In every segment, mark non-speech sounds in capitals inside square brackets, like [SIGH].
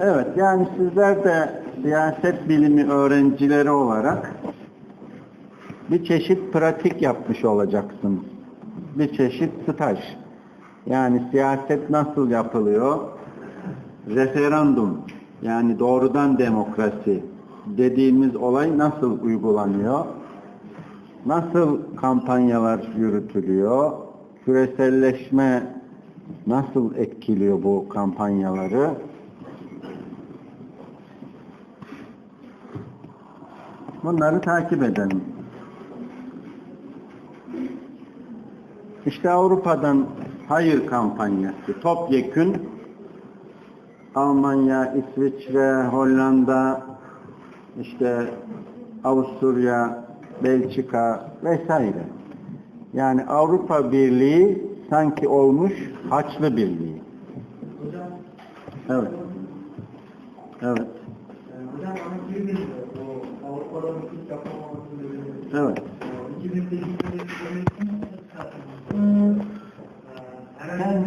Evet, yani sizler de siyaset bilimi öğrencileri olarak bir çeşit pratik yapmış olacaksınız. Bir çeşit staj. Yani siyaset nasıl yapılıyor? Referandum, yani doğrudan demokrasi dediğimiz olay nasıl uygulanıyor? Nasıl kampanyalar yürütülüyor? Küreselleşme nasıl etkiliyor bu kampanyaları? Bunları takip edelim. İşte Avrupa'dan hayır kampanyası, topyekün Almanya, İsviçre, Hollanda, işte Avusturya, Belçika vesaire. Yani Avrupa Birliği sanki olmuş Haçlı Birliği. Evet. Evet. Evet. 2008'de Sen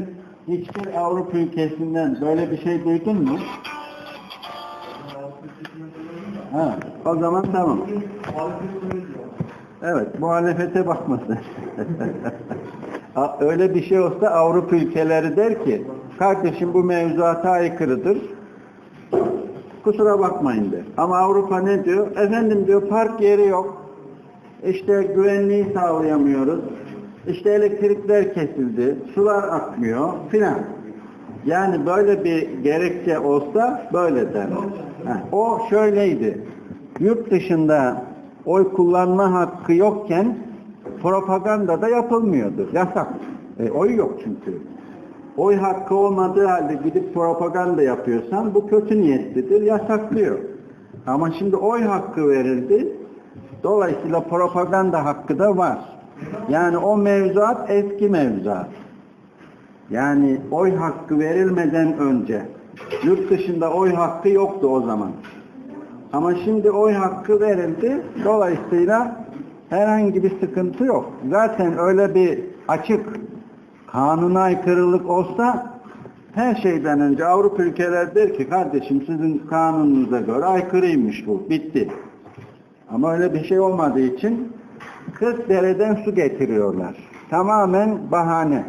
hiçbir Avrupa ülkesinden böyle bir şey duydun mu? Ha, o zaman tamam. Evet, muhalefete bakmasın. [LAUGHS] Öyle bir şey olsa Avrupa ülkeleri der ki, kardeşim bu mevzuata aykırıdır. Kusura bakmayın der. Ama Avrupa ne diyor? Efendim diyor park yeri yok. İşte güvenliği sağlayamıyoruz. İşte elektrikler kesildi. Sular akmıyor filan. Yani böyle bir gerekçe olsa böyle der. O şöyleydi. Yurt dışında oy kullanma hakkı yokken propaganda da yapılmıyordu. Yasak. E, oy yok çünkü. Oy hakkı olmadığı halde gidip propaganda yapıyorsan bu kötü niyetlidir, yasaklıyor. Ama şimdi oy hakkı verildi. Dolayısıyla propaganda hakkı da var. Yani o mevzuat eski mevzuat. Yani oy hakkı verilmeden önce yurt dışında oy hakkı yoktu o zaman. Ama şimdi oy hakkı verildi. Dolayısıyla herhangi bir sıkıntı yok. Zaten öyle bir açık kanuna aykırılık olsa her şeyden önce Avrupa ülkeler der ki kardeşim sizin kanununuza göre aykırıymış bu. Bitti. Ama öyle bir şey olmadığı için 40 dereden su getiriyorlar. Tamamen bahane.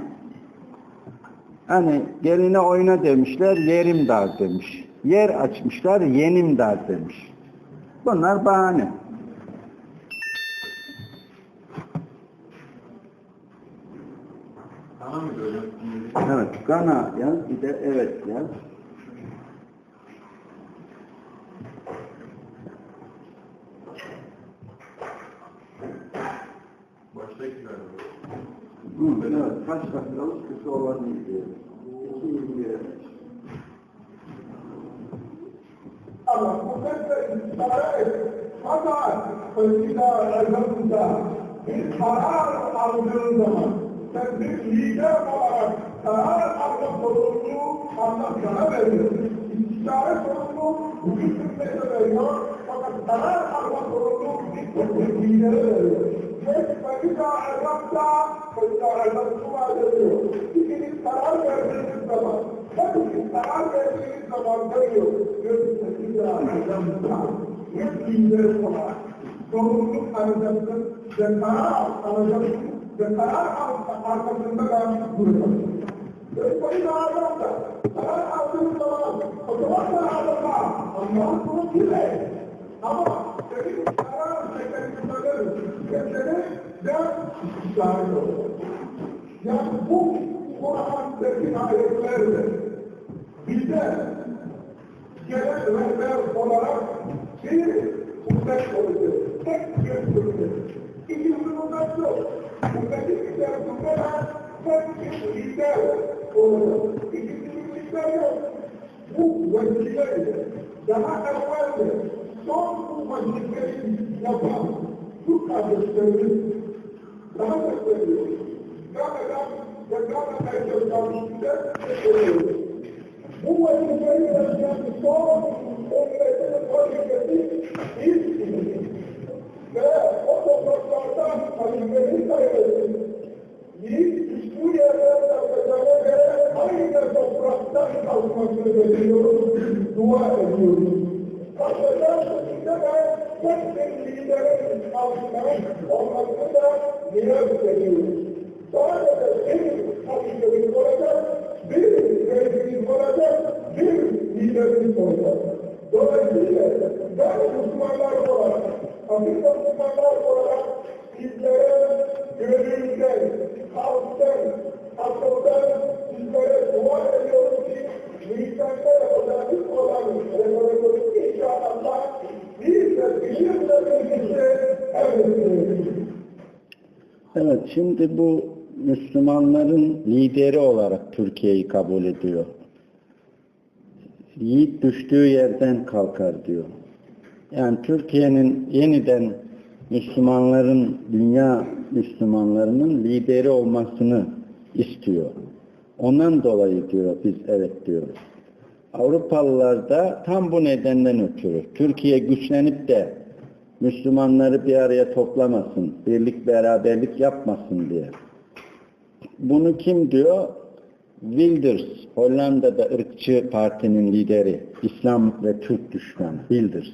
Hani geline oyna demişler, yerim dar demiş. Yer açmışlar, yenim dar demiş. Bunlar bahane. Tamam mı böyle? Evet, Gana yaz, bir de evet yaz. Hı, evet, kaç dakikalık olanı izleyelim. İki yirmi Allah mutlaka istihare fakat fıskıda, elhamdülillah bir karar aldığın zaman sen bir lider olarak karar alma sorumluluğu Allah sana veriyor. İstihare sorumluluğu bugün Türkiye'de veriyor fakat karar alma sorumluluğu bir lidere veriyor. Tek fıskıda, elhamdülillah fıskıda, elhamdülillah veriyor. İkiniz karar verdiğiniz zaman Hepsi karar verdiğiniz zaman veriyor. Hep lider olarak sorumluluk alacaksın ve karar alacaksın ve karar arkasında da duracaksın. Ve bu idare karar aldığınız zaman o zaman da Ama senin karar mekanizmaları ve senin de işaret olur. Yani bu Kur'an'daki ayetlerle bize gelen rehber olarak bir hükmet olacak. Tek bir hükmet. İki hükmet yok. Hükmetin içerisinde de tek bir lider olacak. İkinci bir lider yok. Bu vecibeyle daha evvel de son bu vecibeyi yapan bu kardeşlerimiz daha da söylüyor. Gâmeden ve gâmeden yaşanmıştı söylüyor. Bu vecibeyi yaşayan son ümmetin vazifesi ilk ve o topraklardan vazifeyi sayılır. Yiğit hiçbir yerden yapacağına göre aynı aynı topraktan kalkmasını bekliyoruz, dua ediyoruz. Ben tek bir liderin altına olmasını da niyaz ediyoruz. Sadece bir hakikatimiz bir mevzimiz olacak, bir liderimiz olacak. Dolayısıyla ben Müslümanlar olarak, Afrika Müslümanlar olarak sizlere gönülden, kalpten, akıldan sizlere dua ediyorum ki Nisan'da yapacağımız olan referandumı Evet, şimdi bu Müslümanların lideri olarak Türkiye'yi kabul ediyor. Yiğit düştüğü yerden kalkar diyor. Yani Türkiye'nin yeniden Müslümanların, dünya Müslümanlarının lideri olmasını istiyor. Ondan dolayı diyor biz evet diyoruz. Avrupalılar da tam bu nedenden ötürü Türkiye güçlenip de Müslümanları bir araya toplamasın, birlik beraberlik yapmasın diye. Bunu kim diyor? Wilders, Hollanda'da ırkçı partinin lideri, İslam ve Türk düşmanı Wilders.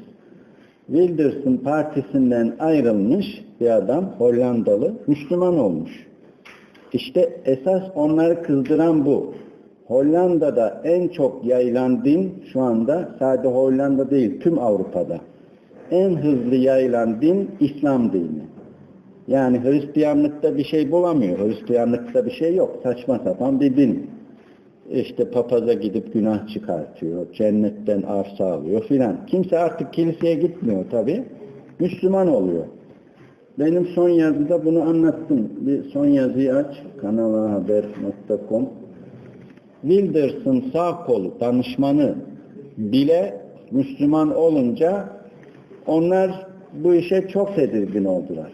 Wilders'ın partisinden ayrılmış bir adam, Hollandalı, Müslüman olmuş. İşte esas onları kızdıran bu. Hollanda'da en çok yayılan din şu anda sadece Hollanda değil tüm Avrupa'da. En hızlı yayılan din İslam dini. Yani Hristiyanlıkta bir şey bulamıyor. Hristiyanlıkta bir şey yok. Saçma sapan bir din. İşte papaza gidip günah çıkartıyor. Cennetten arsa alıyor filan. Kimse artık kiliseye gitmiyor tabi. Müslüman oluyor. Benim son yazıda bunu anlattım. Bir son yazıyı aç. kanalahaber.com Wilders'ın sağ kolu, danışmanı bile Müslüman olunca onlar bu işe çok tedirgin oldular.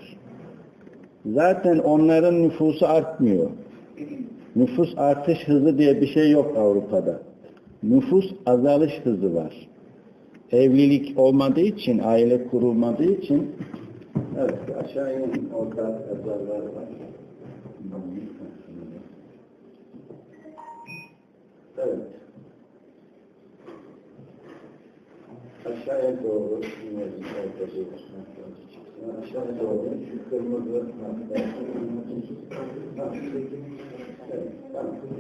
Zaten onların nüfusu artmıyor. Nüfus artış hızı diye bir şey yok Avrupa'da. Nüfus azalış hızı var. Evlilik olmadığı için, aile kurulmadığı için evet aşağı inin orada yazarlar var. Evet. Aşağıya doğru inelim bir Aşağıya doğru şu kırmızı Evet.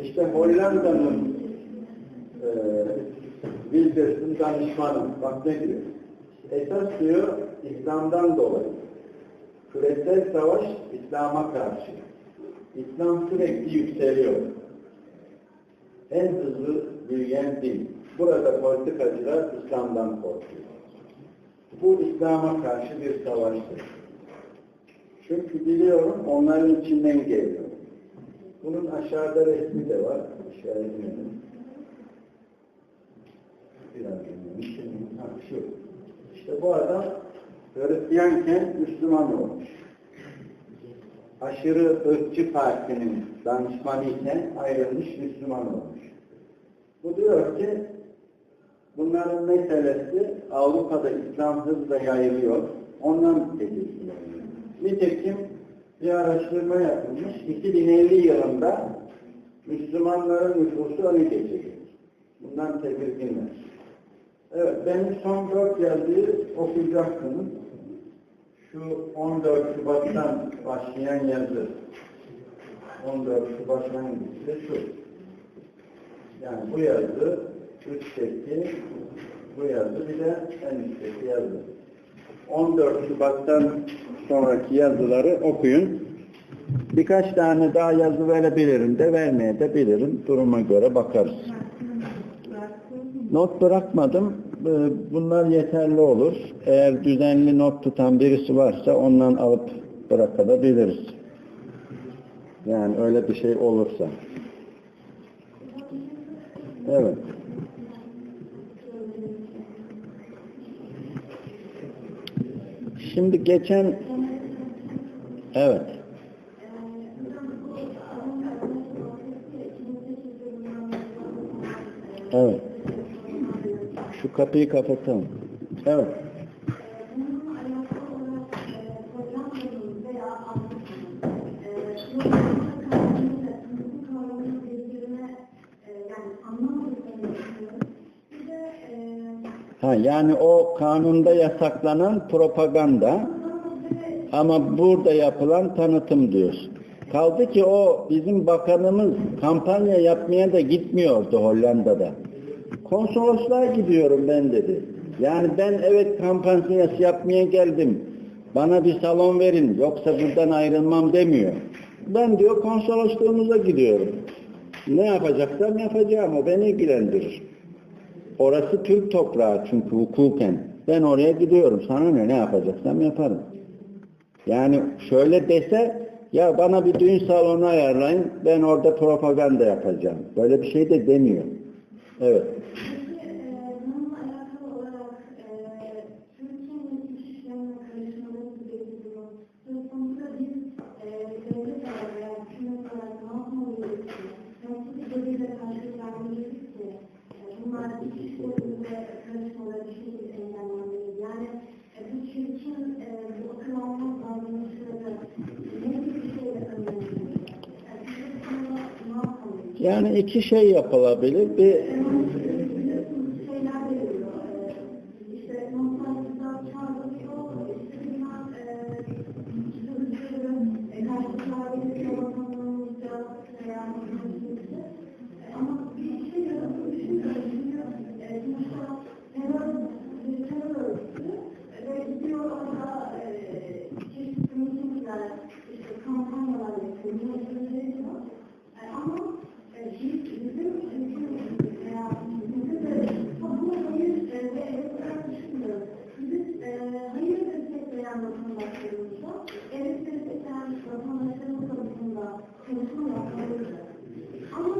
İşte Hollanda'nın e, Wilders'ın danışmanı. Bak ne diyor? Esas diyor İslam'dan dolayı. Küresel savaş İslam'a karşı. İslam sürekli yükseliyor. En hızlı büyüyen din. Burada politikacılar İslam'dan korkuyor. Bu İslam'a karşı bir savaştır. Çünkü biliyorum onların içinden geliyor. Bunun aşağıda resmi de var. Aşağıya inelim. Biraz inelim. Şu. İşte bu adam Hristiyanken Müslüman olmuş. Aşırı ırkçı partinin danışmanı iken ayrılmış Müslüman olmuş. Bu diyor ki bunların meselesi Avrupa'da İslam hızla yayılıyor. Ondan tedirgin Nitekim bir araştırma yapılmış. 2050 yılında Müslümanların nüfusu öne geçecek. Bundan tedirginler. Evet, benim son dört yazıyı okuyacaksınız. Şu 14 Şubat'tan başlayan yazı. 14 Şubat hangisi? Şu. Yani bu yazı, üstteki bu yazı, bir de en üstteki yazı. 14 Şubat'tan sonraki yazıları okuyun. Birkaç tane daha yazı verebilirim de vermeye de bilirim. Duruma göre bakarız. Not bırakmadım. Ee, Bunlar yeterli olur. Eğer düzenli not tutan birisi varsa ondan alıp bırakabiliriz. Yani öyle bir şey olursa. Evet. Şimdi geçen evet evet şu kapıyı kapatalım. Evet. Ha, yani o kanunda yasaklanan propaganda ama burada yapılan tanıtım diyorsun. Kaldı ki o bizim bakanımız kampanya yapmaya da gitmiyordu Hollanda'da. Konsolosluğa gidiyorum ben dedi. Yani ben evet kampanyası yapmaya geldim. Bana bir salon verin yoksa buradan ayrılmam demiyor. Ben diyor konsolosluğumuza gidiyorum. Ne yapacaksam yapacağım o beni ilgilendirir. Orası Türk toprağı çünkü hukuken. Ben oraya gidiyorum. Sana ne ne yapacaksam yaparım. Yani şöyle dese ya bana bir düğün salonu ayarlayın ben orada propaganda yapacağım. Böyle bir şey de demiyor. Evet. Yani e, bu Türk'ün e, bu akıl almaz davranışları ne Yani iki şey yapılabilir. Bir şeyler veriyor. İşte notlarımızda çağrılıyor. İşte bunlar sözcüğü karşılıklar veriyor. Bakanlığımızda veya bakanlığımızda. Ama bir şey yaratıyor. Düşünüyorum. Çünkü sonuçta terör, bir terör örgütü ve gidiyor orada çeşitli mitingler, işte kampanyalar yapıyor. Bunları veriyor. Ama biz bizim ülkemizde veya bizim de topluma hayır ve evet olarak düşünmüyoruz. Biz hayır destekleyen vatandaşlarımızla, evet destekleyen vatandaşlarımız arasında çalışma yapmalıyız. Ama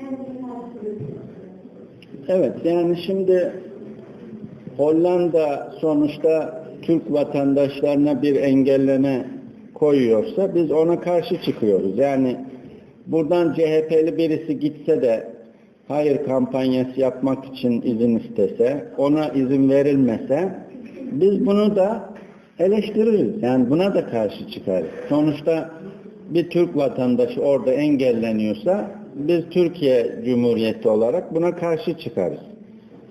engeller sürüyor? Evet yani şimdi Hollanda sonuçta Türk vatandaşlarına bir engelleme koyuyorsa biz ona karşı çıkıyoruz. Yani buradan CHP'li birisi gitse de hayır kampanyası yapmak için izin istese, ona izin verilmese biz bunu da eleştiririz. Yani buna da karşı çıkarız. Sonuçta bir Türk vatandaşı orada engelleniyorsa biz Türkiye Cumhuriyeti olarak buna karşı çıkarız.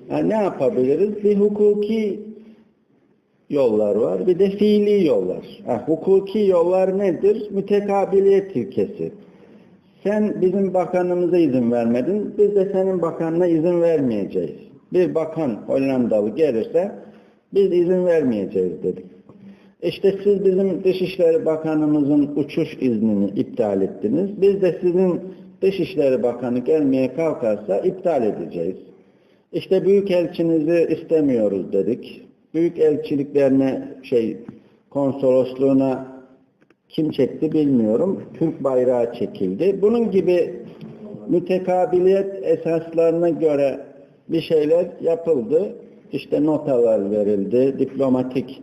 Yani ne yapabiliriz? Bir hukuki yollar var, bir de fiili yollar. Ha, hukuki yollar nedir? Mütekabiliyet ilkesi. Sen bizim bakanımıza izin vermedin, biz de senin bakanına izin vermeyeceğiz. Bir bakan Hollandalı gelirse biz izin vermeyeceğiz dedik. İşte siz bizim Dışişleri Bakanımızın uçuş iznini iptal ettiniz. Biz de sizin Dışişleri Bakanı gelmeye kalkarsa iptal edeceğiz. İşte büyükelçinizi istemiyoruz dedik. Büyük elçiliklerine şey konsolosluğuna kim çekti bilmiyorum. Türk bayrağı çekildi. Bunun gibi mütekabiliyet esaslarına göre bir şeyler yapıldı. İşte notalar verildi, diplomatik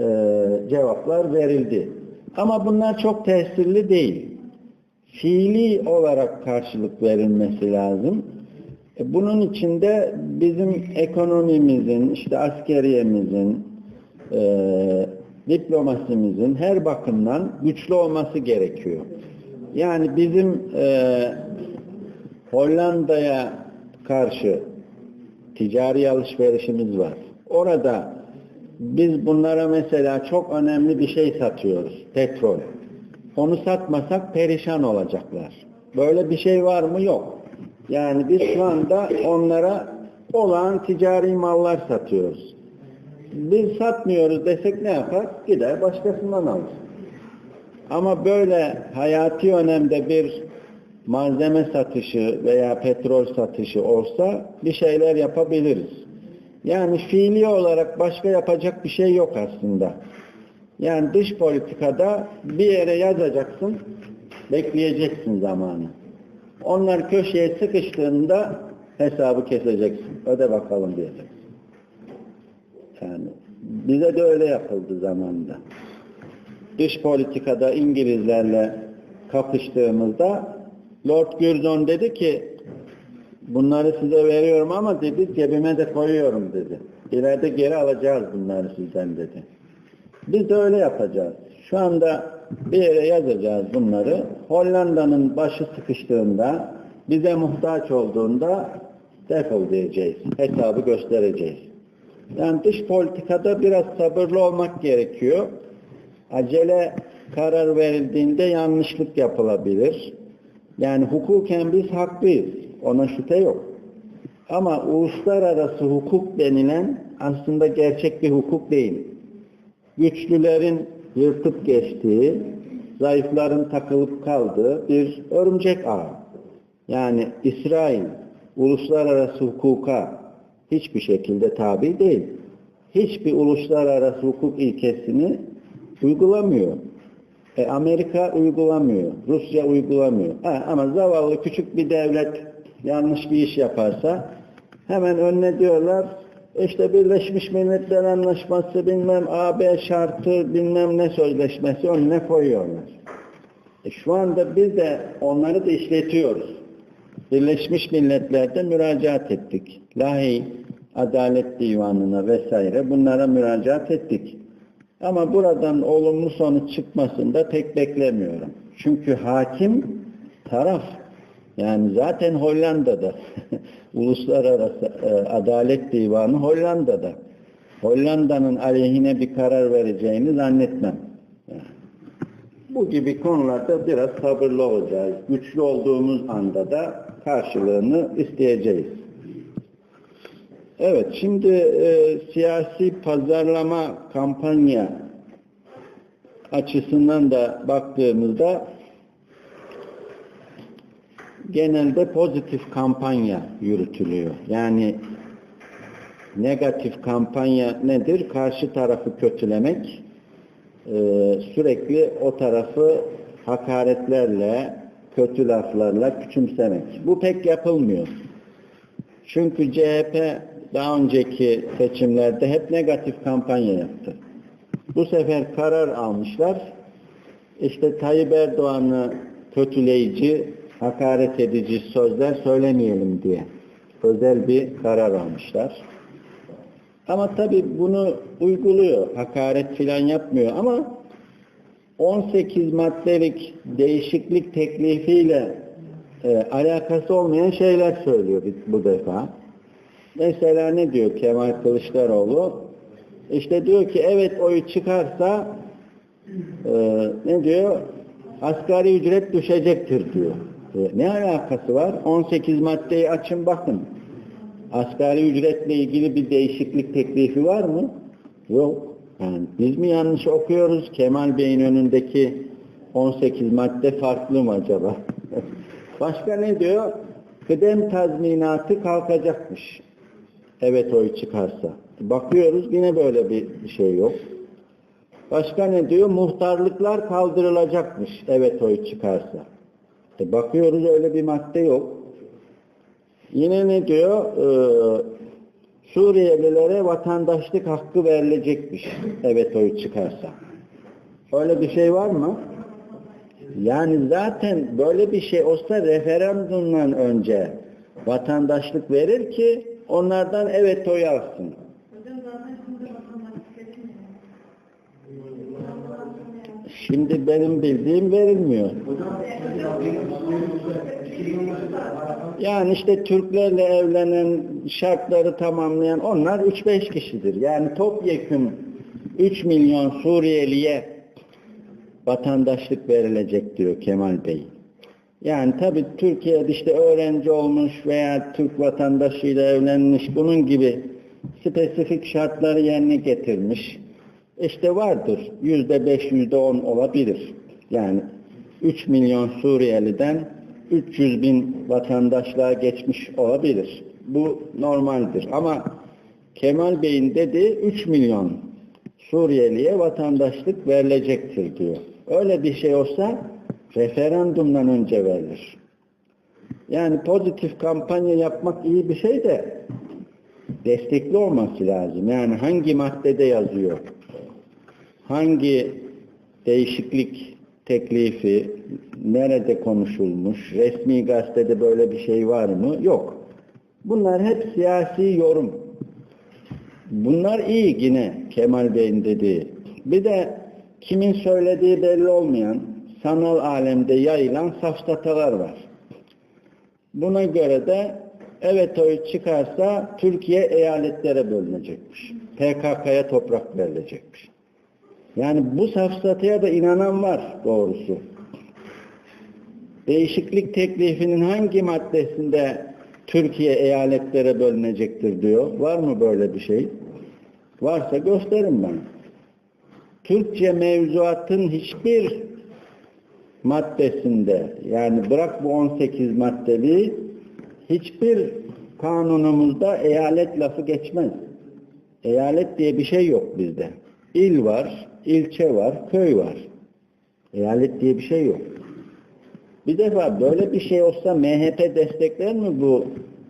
e, cevaplar verildi. Ama bunlar çok tesirli değil. Fiili olarak karşılık verilmesi lazım. E, Bunun içinde bizim ekonomimizin, işte askeriyemizin, e, diplomasimizin her bakımdan güçlü olması gerekiyor. Yani bizim e, Hollanda'ya karşı ticari alışverişimiz var. Orada biz bunlara mesela çok önemli bir şey satıyoruz. Petrol. Onu satmasak perişan olacaklar. Böyle bir şey var mı? Yok. Yani biz şu anda onlara olağan ticari mallar satıyoruz. Biz satmıyoruz desek ne yapar? Gider başkasından alır. Ama böyle hayati önemde bir malzeme satışı veya petrol satışı olsa bir şeyler yapabiliriz. Yani fiili olarak başka yapacak bir şey yok aslında. Yani dış politikada bir yere yazacaksın, bekleyeceksin zamanı. Onlar köşeye sıkıştığında hesabı keseceksin. Öde bakalım diyeceksin. Yani bize de öyle yapıldı zamanında. Dış politikada İngilizlerle kapıştığımızda Lord Curzon dedi ki bunları size veriyorum ama dedi cebime de koyuyorum dedi. İleride geri alacağız bunları sizden dedi. Biz de öyle yapacağız. Şu anda bir yere yazacağız bunları. Hollanda'nın başı sıkıştığında, bize muhtaç olduğunda defol diyeceğiz. Hesabı göstereceğiz. Yani dış politikada biraz sabırlı olmak gerekiyor. Acele karar verildiğinde yanlışlık yapılabilir. Yani hukuken biz haklıyız. Ona şüphe yok. Ama uluslararası hukuk denilen aslında gerçek bir hukuk değil. Güçlülerin yırtıp geçtiği, zayıfların takılıp kaldığı bir örümcek ağı. Yani İsrail uluslararası hukuka hiçbir şekilde tabi değil. Hiçbir uluslararası hukuk ilkesini uygulamıyor. E, Amerika uygulamıyor. Rusya uygulamıyor. Ha, ama zavallı küçük bir devlet yanlış bir iş yaparsa hemen önüne diyorlar işte Birleşmiş Milletler Anlaşması bilmem AB şartı bilmem ne sözleşmesi önüne koyuyorlar. E, şu anda biz de onları da işletiyoruz. Birleşmiş Milletler'de müracaat ettik. Lahi Adalet Divanı'na vesaire bunlara müracaat ettik. Ama buradan olumlu sonuç çıkmasını da pek beklemiyorum. Çünkü hakim taraf yani zaten Hollanda'da [LAUGHS] Uluslararası e, Adalet Divanı Hollanda'da. Hollanda'nın aleyhine bir karar vereceğini zannetmem. Bu gibi konularda biraz sabırlı olacağız. Güçlü olduğumuz anda da karşılığını isteyeceğiz. Evet, şimdi e, siyasi pazarlama kampanya açısından da baktığımızda genelde pozitif kampanya yürütülüyor. Yani negatif kampanya nedir? Karşı tarafı kötülemek, e, sürekli o tarafı hakaretlerle, kötü laflarla küçümsemek. Bu pek yapılmıyor. Çünkü CHP daha önceki seçimlerde hep negatif kampanya yaptı. Bu sefer karar almışlar. İşte Tayyip Erdoğan'ı kötüleyici, hakaret edici sözler söylemeyelim diye özel bir karar almışlar. Ama tabi bunu uyguluyor. Hakaret filan yapmıyor ama 18 maddelik değişiklik teklifiyle e, alakası olmayan şeyler söylüyor bu defa. Mesela ne diyor Kemal Kılıçdaroğlu? İşte diyor ki evet oyu çıkarsa e, ne diyor? Asgari ücret düşecektir diyor. E, ne alakası var? 18 maddeyi açın bakın. Asgari ücretle ilgili bir değişiklik teklifi var mı? Yok. Yani biz mi yanlış okuyoruz? Kemal Bey'in önündeki 18 madde farklı mı acaba? [LAUGHS] Başka ne diyor? Kıdem tazminatı kalkacakmış. Evet oy çıkarsa. Bakıyoruz yine böyle bir şey yok. Başka ne diyor? Muhtarlıklar kaldırılacakmış. Evet oy çıkarsa. E bakıyoruz öyle bir madde yok. Yine ne diyor? Ee, Suriyelilere vatandaşlık hakkı verilecekmiş. Evet oy çıkarsa. Öyle bir şey var mı? Yani zaten böyle bir şey olsa referandumdan önce vatandaşlık verir ki onlardan evet oy alsın. Hocam zaten şimdi vatandaşlık verilmiyor. Şimdi benim bildiğim verilmiyor. Yani işte Türklerle evlenen, şartları tamamlayan onlar 3-5 kişidir. Yani topyekun 3 milyon Suriyeliye vatandaşlık verilecek diyor Kemal Bey. Yani tabi Türkiye'de işte öğrenci olmuş veya Türk vatandaşıyla evlenmiş bunun gibi spesifik şartları yerine getirmiş. İşte vardır. Yüzde beş, yüzde on olabilir. Yani 3 milyon Suriyeliden 300 bin vatandaşlığa geçmiş olabilir. Bu normaldir. Ama Kemal Bey'in dediği 3 milyon Suriyeliye vatandaşlık verilecektir diyor. Öyle bir şey olsa referandumdan önce verilir. Yani pozitif kampanya yapmak iyi bir şey de destekli olması lazım. Yani hangi maddede yazıyor? Hangi değişiklik teklifi nerede konuşulmuş? Resmi gazetede böyle bir şey var mı? Yok. Bunlar hep siyasi yorum. Bunlar iyi yine Kemal Bey'in dediği. Bir de kimin söylediği belli olmayan sanal alemde yayılan safsatalar var. Buna göre de evet oy çıkarsa Türkiye eyaletlere bölünecekmiş. PKK'ya toprak verilecekmiş. Yani bu safsataya da inanan var doğrusu. Değişiklik teklifinin hangi maddesinde Türkiye eyaletlere bölünecektir diyor. Var mı böyle bir şey? Varsa gösterin bana. Türkçe mevzuatın hiçbir maddesinde yani bırak bu 18 maddeliği hiçbir kanunumuzda eyalet lafı geçmez. Eyalet diye bir şey yok bizde. İl var, ilçe var, köy var. Eyalet diye bir şey yok. Bir defa böyle bir şey olsa MHP destekler mi bu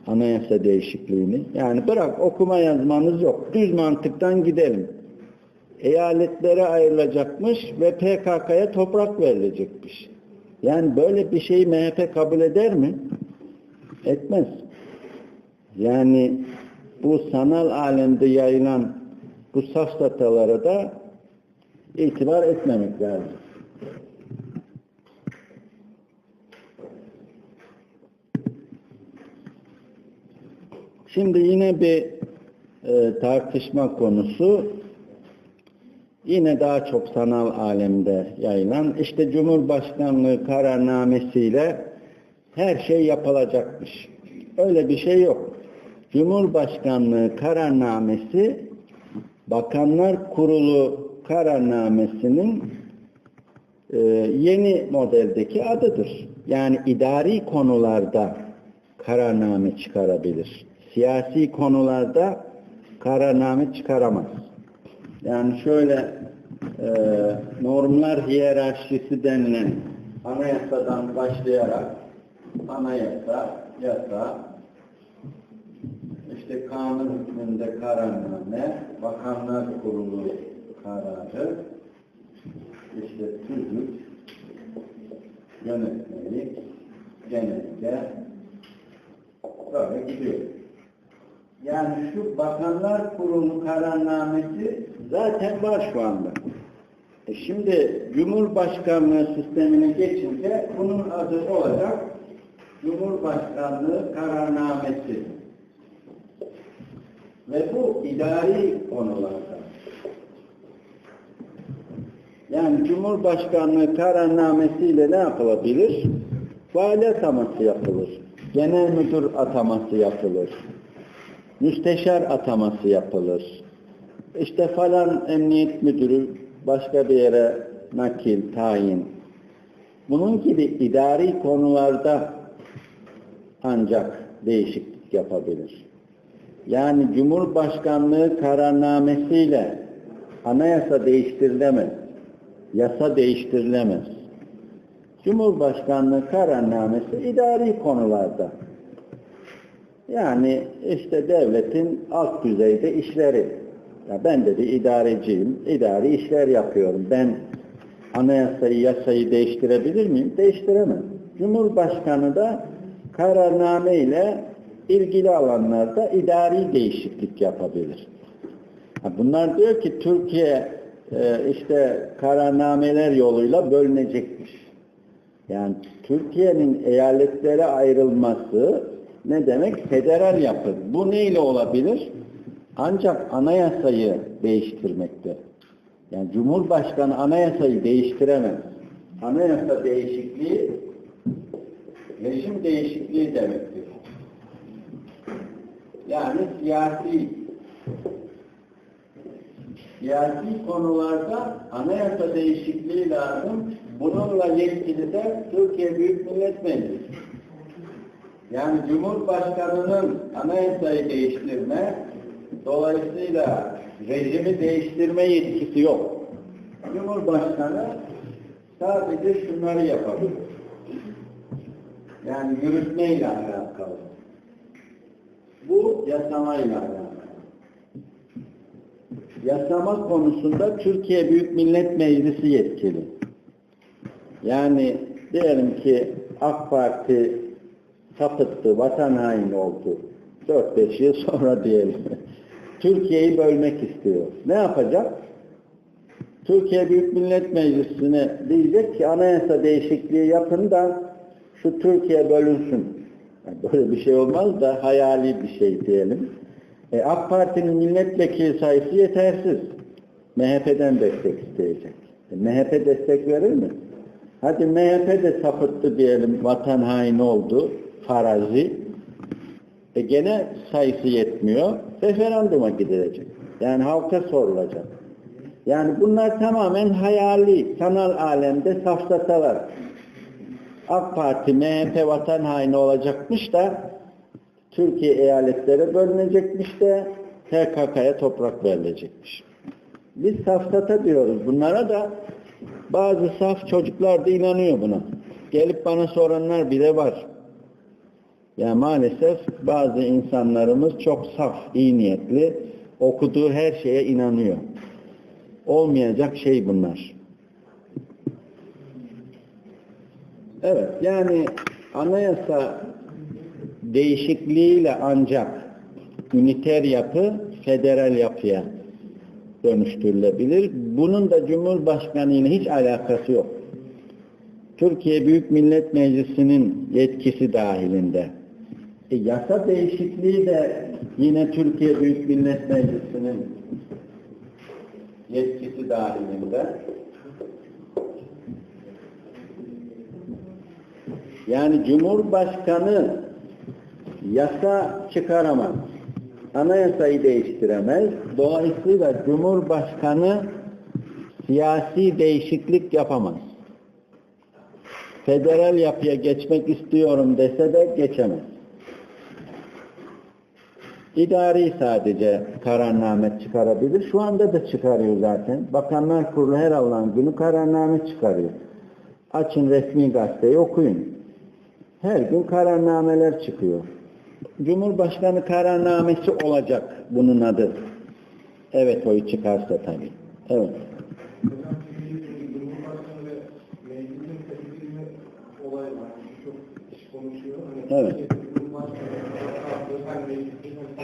anayasa değişikliğini? Yani bırak okuma yazmanız yok. Düz mantıktan gidelim. Eyaletlere ayrılacakmış ve PKK'ya toprak verilecekmiş. Yani böyle bir şeyi MHP kabul eder mi? Etmez. Yani bu sanal alemde yayılan bu safsatalara da itibar etmemek lazım. Şimdi yine bir e, tartışma konusu yine daha çok sanal alemde yayılan işte Cumhurbaşkanlığı kararnamesiyle her şey yapılacakmış. Öyle bir şey yok. Cumhurbaşkanlığı kararnamesi Bakanlar Kurulu kararnamesinin e, yeni modeldeki adıdır. Yani idari konularda kararname çıkarabilir. Siyasi konularda kararname çıkaramaz. Yani şöyle e, normlar hiyerarşisi denilen anayasadan başlayarak anayasa, yasa, işte kanun hükmünde kararname, bakanlar kurulu kararı, işte tüzük, yönetmelik, genelge, böyle gidiyor. Yani şu bakanlar kurulu kararnamesi zaten var şu anda. E şimdi Cumhurbaşkanlığı sistemine geçince bunun adı olacak Cumhurbaşkanlığı kararnamesi. Ve bu idari konularda. Yani Cumhurbaşkanlığı kararnamesiyle ne yapılabilir? Vali ataması yapılır. Genel müdür ataması yapılır. Müsteşar ataması yapılır. İşte falan emniyet müdürü başka bir yere nakil, tayin. Bunun gibi idari konularda ancak değişiklik yapabilir. Yani Cumhurbaşkanlığı kararnamesiyle anayasa değiştirilemez. Yasa değiştirilemez. Cumhurbaşkanlığı kararnamesi idari konularda. Yani işte devletin alt düzeyde işleri. Ya ben de bir idareciyim. idari işler yapıyorum. Ben anayasayı, yasayı değiştirebilir miyim? Değiştiremem. Cumhurbaşkanı da kararname ile ilgili alanlarda idari değişiklik yapabilir. Bunlar diyor ki Türkiye e, işte kararnameler yoluyla bölünecekmiş. Yani Türkiye'nin eyaletlere ayrılması ne demek? Federal yapı. Bu neyle olabilir? Ancak anayasayı değiştirmekte. Yani Cumhurbaşkanı anayasayı değiştiremez. Anayasa değişikliği rejim değişikliği demektir. Yani siyasi siyasi konularda anayasa değişikliği lazım. Bununla yetkili de Türkiye Büyük Millet Meclisi. Yani Cumhurbaşkanı'nın anayasayı değiştirme, dolayısıyla rejimi değiştirme yetkisi yok. Cumhurbaşkanı sadece şunları yapabilir. Yani yürütmeyle alakalı. Bu yasamayla alakalı. Yasama konusunda Türkiye Büyük Millet Meclisi yetkili. Yani diyelim ki AK Parti sapıttı, vatan haini oldu. 4-5 yıl sonra diyelim. Türkiye'yi bölmek istiyor. Ne yapacak? Türkiye Büyük Millet Meclisi'ne diyecek ki anayasa değişikliği yapın da şu Türkiye bölünsün. Yani böyle bir şey olmaz da hayali bir şey diyelim. E, AK Parti'nin milletvekili sayısı yetersiz. MHP'den destek isteyecek. E, MHP destek verir mi? Hadi MHP de sapıttı diyelim, vatan haini oldu, farazi. E gene sayısı yetmiyor, referanduma gidilecek. Yani halka sorulacak. Yani bunlar tamamen hayali, sanal alemde safsatalar. AK Parti, MHP vatan haini olacakmış da Türkiye eyaletlere bölünecekmiş de PKK'ya toprak verilecekmiş. Biz safsata diyoruz bunlara da bazı saf çocuklar da inanıyor buna. Gelip bana soranlar bile var. Yani maalesef bazı insanlarımız çok saf, iyi niyetli, okuduğu her şeye inanıyor. Olmayacak şey bunlar. Evet, yani anayasa değişikliğiyle ancak üniter yapı federal yapıya dönüştürülebilir. Bunun da Cumhurbaşkanı hiç alakası yok. Türkiye Büyük Millet Meclisi'nin yetkisi dahilinde. E, yasa değişikliği de yine Türkiye Büyük Millet Meclisi'nin yetkisi dahilinde. Yani Cumhurbaşkanı yasa çıkaramaz. Anayasayı değiştiremez. Dolayısıyla Cumhurbaşkanı siyasi değişiklik yapamaz. Federal yapıya geçmek istiyorum dese de geçemez. İdari sadece kararname çıkarabilir. Şu anda da çıkarıyor zaten. Bakanlar Kurulu her Allah'ın günü kararname çıkarıyor. Açın resmi gazeteyi okuyun. Her gün kararnameler çıkıyor. Cumhurbaşkanı kararnamesi olacak bunun adı. Evet oyu çıkarsa tabii. Evet. Evet.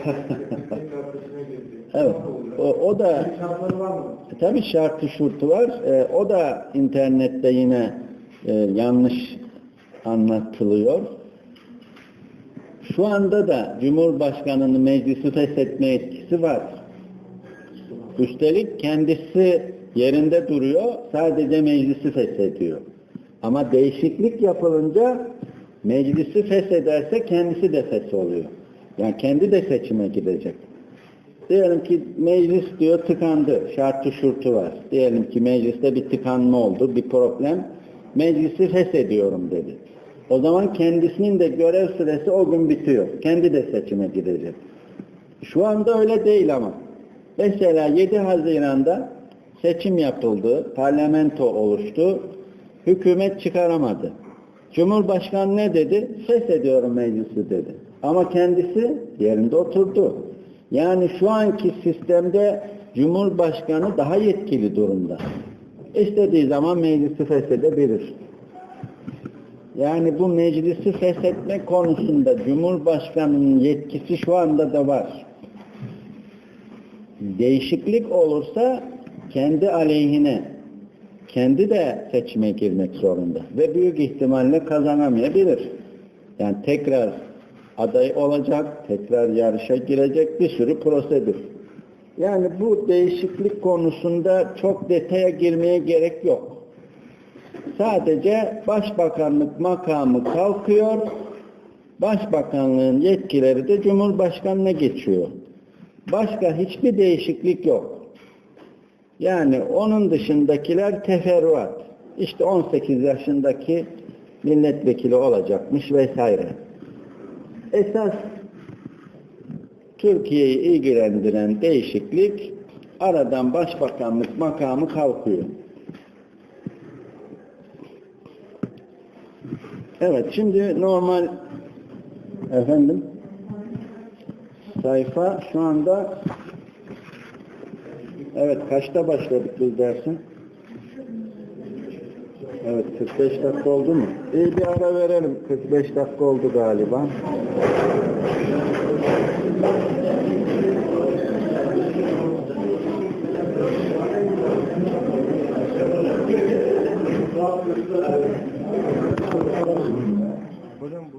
[LAUGHS] Evet. O, o da Tabii şartı şurtu var. E, o da internette yine e, yanlış anlatılıyor. Şu anda da Cumhurbaşkanı'nın meclisi feshetme etkisi var. Üstelik kendisi yerinde duruyor, sadece meclisi feshediyor. Ama değişiklik yapılınca meclisi feshederse kendisi de fesholuyor. Yani kendi de seçime gidecek. Diyelim ki meclis diyor tıkandı, şartı şurtu var. Diyelim ki mecliste bir tıkanma oldu, bir problem. Meclisi feshediyorum dedi. O zaman kendisinin de görev süresi o gün bitiyor. Kendi de seçime gidecek. Şu anda öyle değil ama. Mesela 7 Haziran'da seçim yapıldı, parlamento oluştu, hükümet çıkaramadı. Cumhurbaşkanı ne dedi? Feshediyorum meclisi dedi. Ama kendisi yerinde oturdu. Yani şu anki sistemde Cumhurbaşkanı daha yetkili durumda. İstediği zaman meclisi feshedebilir. Yani bu meclisi feshetme konusunda Cumhurbaşkanı'nın yetkisi şu anda da var. Değişiklik olursa kendi aleyhine kendi de seçime girmek zorunda ve büyük ihtimalle kazanamayabilir. Yani tekrar aday olacak, tekrar yarışa girecek bir sürü prosedür. Yani bu değişiklik konusunda çok detaya girmeye gerek yok. Sadece başbakanlık makamı kalkıyor, başbakanlığın yetkileri de Cumhurbaşkanı'na geçiyor. Başka hiçbir değişiklik yok. Yani onun dışındakiler teferruat. İşte 18 yaşındaki milletvekili olacakmış vesaire. Esas Türkiye'yi ilgilendiren değişiklik aradan başbakanlık makamı kalkıyor. Evet şimdi normal efendim sayfa şu anda evet kaçta başladık biz dersin? Evet 45 dakika oldu mu? İyi bir ara verelim. 45 dakika oldu galiba. Podemos